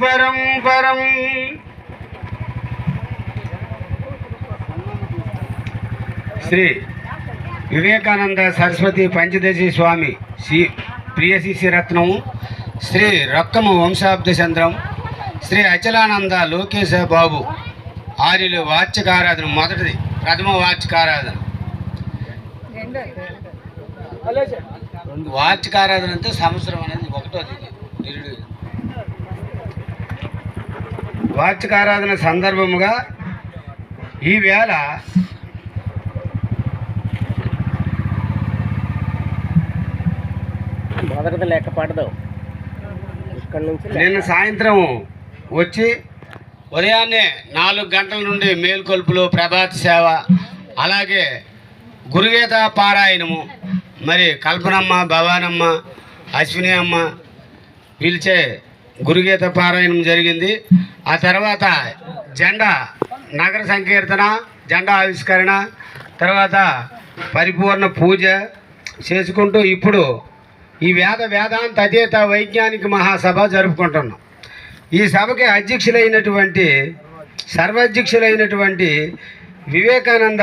పరం పరం. శ్రీ వివేకానంద సరస్వతి పంచదశి స్వామి శ్రీ ప్రియ రత్నము శ్రీ రొక్కము వంశాబ్ద చంద్రం శ్రీ అచలానంద లోకేశ బాబు ఆర్యులు వార్చికారాధన మొదటిది ప్రథమ వార్చికారాధన వార్చికారాధన అంటే సంవత్సరం అనేది ఒకటోది నిరుడు వార్చికారాధన సందర్భముగా ఈవేళ మొదటిది లెక్క పడదు. నిన్న సాయంత్రం వచ్చి ఉదయాన్నే నాలుగు గంటల నుండి మేల్కొల్పులు ప్రభాత సేవ అలాగే గురుగీత పారాయణము మరి కల్పనమ్మ భవానమ్మ అశ్విని అమ్మ పిలిచే గురుగీత పారాయణం జరిగింది. ఆ తర్వాత జెండా నగర సంకీర్తన జెండా ఆవిష్కరణ తర్వాత పరిపూర్ణ పూజ చేసుకుంటూ ఇప్పుడు ఈ వేద వేదాంత అతీత వైజ్ఞానిక మహాసభ జరుపుకుంటున్నాం. ఈ సభకి అధ్యక్షులైనటువంటి సర్వాధ్యక్షులైనటువంటి వివేకానంద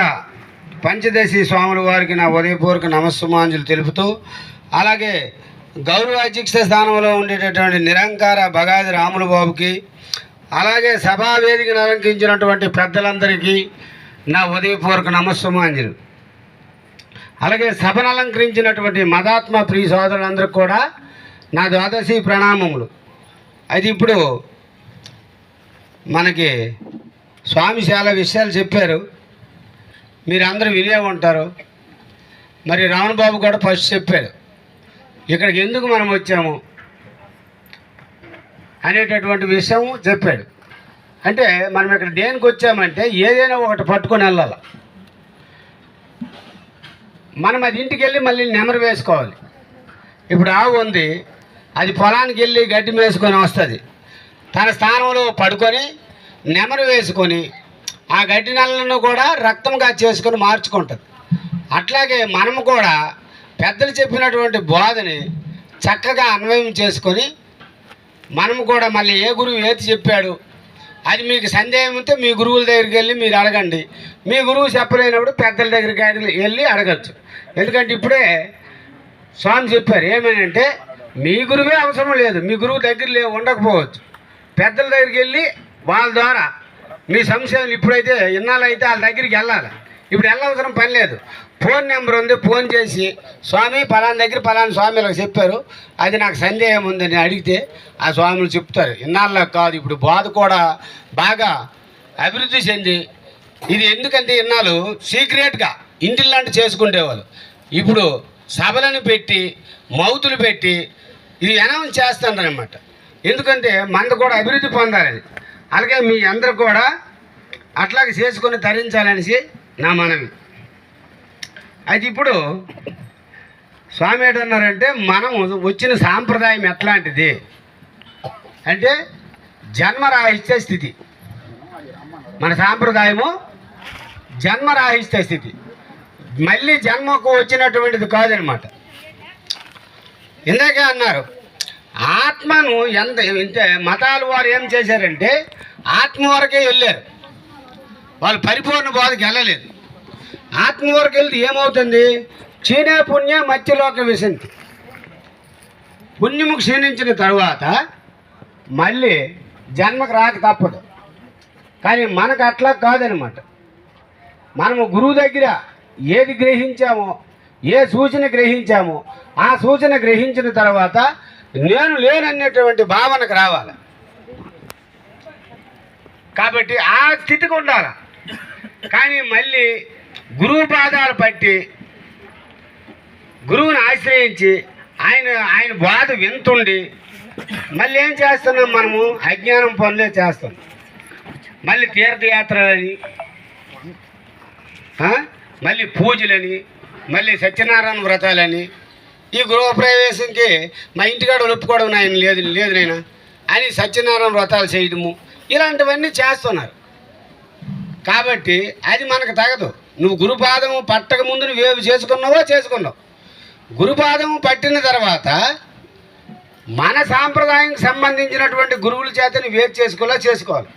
పంచదశి స్వాముల వారికి నా ఉదయపూర్వక నమస్సుమాంజులు తెలుపుతూ అలాగే గౌరవ అధ్యక్ష స్థానంలో ఉండేటటువంటి నిరంకార బగాది రాములు బాబుకి అలాగే సభా వేదికను అలంకరించినటువంటి పెద్దలందరికీ నా ఉదయపూర్వక నమస్సుమాంజలు. అలాగే సభను అలంకరించినటువంటి మదాత్మ ప్రియ సోదరులందరికీ కూడా నా ద్వాదశి ప్రణామములు. అది ఇప్పుడు మనకి స్వామి చాలా విషయాలు చెప్పారు. మీరు అందరూ వినే ఉంటారు. మరి రావణ బాబు కూడా ఫస్ట్ చెప్పారు. ఇక్కడికి ఎందుకు మనం వచ్చాము? అనేటటువంటి విషయం చెప్పాడు. అంటే మనం ఇక్కడ దేనికి వచ్చామంటే ఏదైనా ఒకటి పట్టుకొని వెళ్ళాలి. మనం అది ఇంటికి వెళ్ళి మళ్ళీ నెమరు వేసుకోవాలి. ఇప్పుడు ఆవు ఉంది అది పొలానికి వెళ్ళి గడ్డి మేసుకొని వస్తుంది. తన స్థానంలో పడుకొని నెమరు వేసుకొని ఆ గడ్డి నెలలను కూడా రక్తంగా చేసుకొని మార్చుకుంటుంది. అట్లాగే మనము కూడా పెద్దలు చెప్పినటువంటి బోధని చక్కగా అన్వయం చేసుకొని మనము కూడా మళ్ళీ ఏ గురువు ఏది చెప్పాడు అది మీకు సందేహం ఉంటే మీ గురువుల దగ్గరికి వెళ్ళి మీరు అడగండి. మీ గురువు చెప్పలేనప్పుడు పెద్దల దగ్గరికి వెళ్ళి- వెళ్ళి అడగచ్చు. ఎందుకంటే ఇప్పుడే స్వామి చెప్పారు ఏమనంటే మీ గురువే అవసరం లేదు మీ గురువు దగ్గర లే ఉండకపోవచ్చు. పెద్దల దగ్గరికి వెళ్ళి వాళ్ళ ద్వారా మీ సంశయాలు ఇప్పుడైతే ఇన్నాళ్ళైతే వాళ్ళ దగ్గరికి వెళ్ళాలి. ఇప్పుడు వెళ్ళవసరం పని లేదు. ఫోన్ నెంబర్ ఉంది ఫోన్ చేసి స్వామి పలానా దగ్గర పలానా స్వామిలకు చెప్పారు. అది నాకు సందేహం ఉందని అడిగితే ఆ స్వాములు చెప్తారు. ఇన్నాళ్ళ కాదు ఇప్పుడు బాధ కూడా బాగా అభివృద్ధి చెంది ఇది ఎందుకంటే ఇన్నాళ్ళు సీక్రెట్గా ఇంటిల్లాంటి చేసుకునేవాళ్ళు ఇప్పుడు సభలను పెట్టి మౌతులు పెట్టి ఇది అనౌన్స్ చేస్తారనమాట ఎందుకంటే మనది కూడా అభివృద్ధి పొందాలని. అలాగే మీ అందరు కూడా అట్లాగే చేసుకొని తరించాలనేసి నా మనవి. అది ఇప్పుడు స్వామి ఏంటన్నారంటే మనం వచ్చిన సాంప్రదాయం ఎట్లాంటిది? అంటే జన్మరాహిత్య స్థితి. మన సాంప్రదాయము జన్మరాహిత్య స్థితి. మళ్ళీ జన్మకు వచ్చినటువంటిది కాదనమాట. ఇందాకే అన్నారు ఆత్మను ఎంత అంటే మతాలు వారు ఏం చేశారంటే ఆత్మ వరకే వెళ్ళారు. వాళ్ళు పరిపూర్ణ బోధకి వెళ్ళలేదు. ఆత్మ వరకు వెళ్తే ఏమవుతుంది? క్షీణ పుణ్య మత్స్యలోక విశంతి. పుణ్యము క్షీణించిన తర్వాత మళ్ళీ జన్మకు రాక తప్పదు. కానీ మనకు అట్లా కాదనమాట. మనము గురువు దగ్గర ఏది గ్రహించామో ఏ సూచన గ్రహించామో ఆ సూచన గ్రహించిన తర్వాత నేను లేననేటువంటి భావనకు రావాలి. కాబట్టి ఆ స్థితికి ఉండాలి. కానీ మళ్ళీ గురువు పాదాలు పట్టి గురువుని ఆశ్రయించి ఆయన ఆయన బాధ వింటుండి మళ్ళీ ఏం చేస్తున్నాం మనము? అజ్ఞానం పనులే చేస్తాం. మళ్ళీ తీర్థయాత్రలని మళ్ళీ పూజలని మళ్ళీ సత్యనారాయణ వ్రతాలని ఈ గృహప్రవేశంకి మా ఇంటికాడ ఒప్పుకోవడం నాయన లేదు లేదు నేను అని సత్యనారాయణ వ్రతాలు చేయడము ఇలాంటివన్నీ చేస్తున్నారు. కాబట్టి అది మనకు తగదు. నువ్వు గురుపాదము పట్టక ముందు నువ్వేవి చేసుకున్నావో చేసుకున్నావు. గురుపాదము పట్టిన తర్వాత మన సాంప్రదాయానికి సంబంధించినటువంటి గురువుల చేత నువ్వు వేరు చేసుకోవాలి.